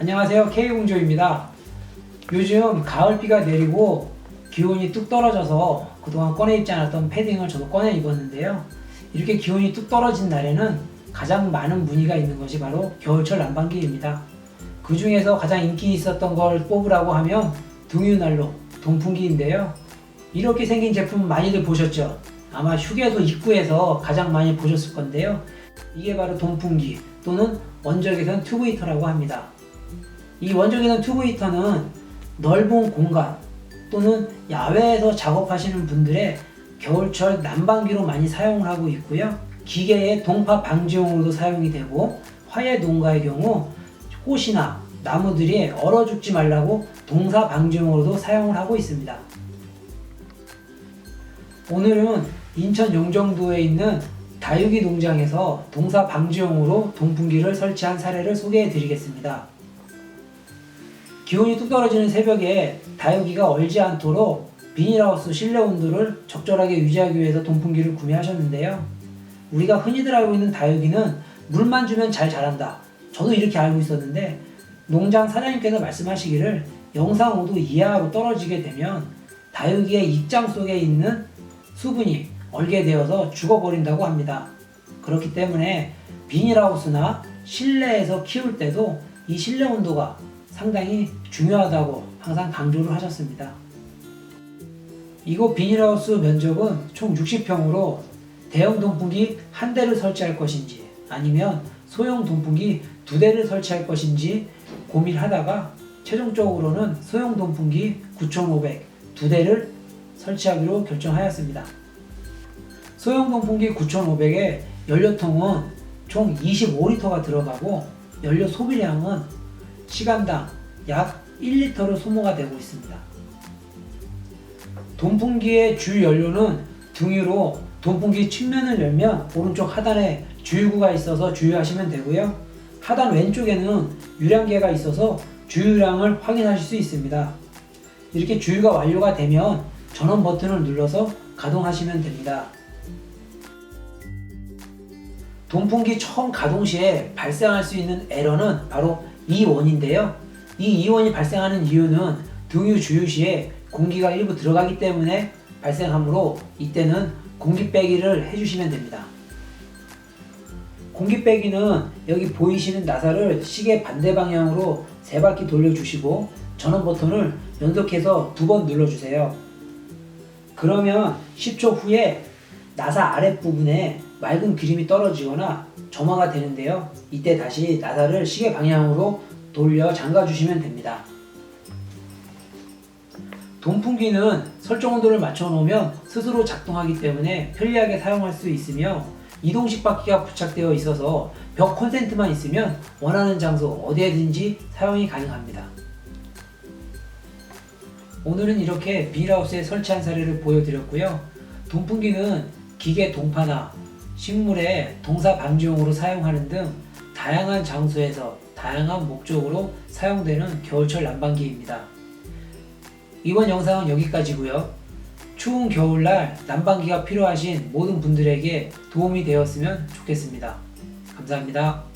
안녕하세요 K공조입니다. 요즘 가을비가 내리고 기온이 뚝 떨어져서 그동안 꺼내 입지 않았던 패딩을 저도 꺼내 입었는데요. 이렇게 기온이 뚝 떨어진 날에는 가장 많은 문의가 있는 것이 바로 겨울철 난방기입니다. 그 중에서 가장 인기 있었던 걸 뽑으라고 하면 등유난로 동풍기인데요. 이렇게 생긴 제품 많이들 보셨죠? 아마 휴게소 입구에서 가장 많이 보셨을 건데요. 이게 바로 동풍기 또는 원적외선 튜브 히터라고 합니다. 이 원적외선 튜브 히터는 넓은 공간 또는 야외에서 작업하시는 분들의 겨울철 난방기로 많이 사용을 하고 있고요. 기계의 동파 방지용으로도 사용이 되고 화훼 농가의 경우 꽃이나 나무들이 얼어 죽지 말라고 동사 방지용으로도 사용을 하고 있습니다. 오늘은 인천 용정도에 있는 다육이 농장에서 동사 방지용으로 동풍기를 설치한 사례를 소개해 드리겠습니다. 기온이 뚝 떨어지는 새벽에 다육이가 얼지 않도록 비닐하우스 실내 온도를 적절하게 유지하기 위해서 동풍기를 구매하셨는데요. 우리가 흔히들 알고 있는 다육이는 물만 주면 잘 자란다. 저도 이렇게 알고 있었는데 농장 사장님께서 말씀하시기를 영상 5도 이하로 떨어지게 되면 다육이의 입장 속에 있는 수분이 얼게 되어서 죽어버린다고 합니다. 그렇기 때문에 비닐하우스나 실내에서 키울 때도 이 실내 온도가 상당히 중요하다고 항상 강조를 하셨습니다. 이곳 비닐하우스 면적은 총 60평으로 대형 동풍기 한 대를 설치할 것인지 아니면 소형 동풍기 두 대를 설치할 것인지 고민하다가 최종적으로는 소형 동풍기 9,500 두 대를 설치하기로 결정하였습니다. 소형 동풍기 9,500에 연료통은 총 25리터가 들어가고 연료 소비량은 시간당 약 1리터로 소모가 되고 있습니다. 동풍기의 주 연료는 등유로 동풍기 측면을 열면 오른쪽 하단에 주유구가 있어서 주유하시면 되고요. 하단 왼쪽에는 유량계가 있어서 주유량을 확인하실 수 있습니다. 이렇게 주유가 완료가 되면 전원 버튼을 눌러서 가동하시면 됩니다. 동풍기 처음 가동 시에 발생할 수 있는 에러는 바로 이원인데요. 이 이원이 발생하는 이유는 등유 주유 시에 공기가 일부 들어가기 때문에 발생하므로 이때는 공기 빼기를 해주시면 됩니다. 공기 빼기는 여기 보이시는 나사를 시계 반대 방향으로 세 바퀴 돌려주시고 전원 버튼을 연속해서 두 번 눌러주세요. 그러면 10초 후에 나사 아랫부분에 맑은 기름이 떨어지거나 점화가 되는데요. 이때 다시 나사를 시계 방향으로 돌려 잠가 주시면 됩니다. 동풍기는 설정 온도를 맞춰 놓으면 스스로 작동하기 때문에 편리하게 사용할 수 있으며 이동식 바퀴가 부착되어 있어서 벽 콘센트만 있으면 원하는 장소 어디에든지 사용이 가능합니다. 오늘은 이렇게 비닐하우스에 설치한 사례를 보여드렸고요. 동풍기는 기계 동파나 식물의 동사 방지용으로 사용하는 등 다양한 장소에서 다양한 목적으로 사용되는 겨울철 난방기입니다. 이번 영상은 여기까지고요. 추운 겨울날 난방기가 필요하신 모든 분들에게 도움이 되었으면 좋겠습니다. 감사합니다.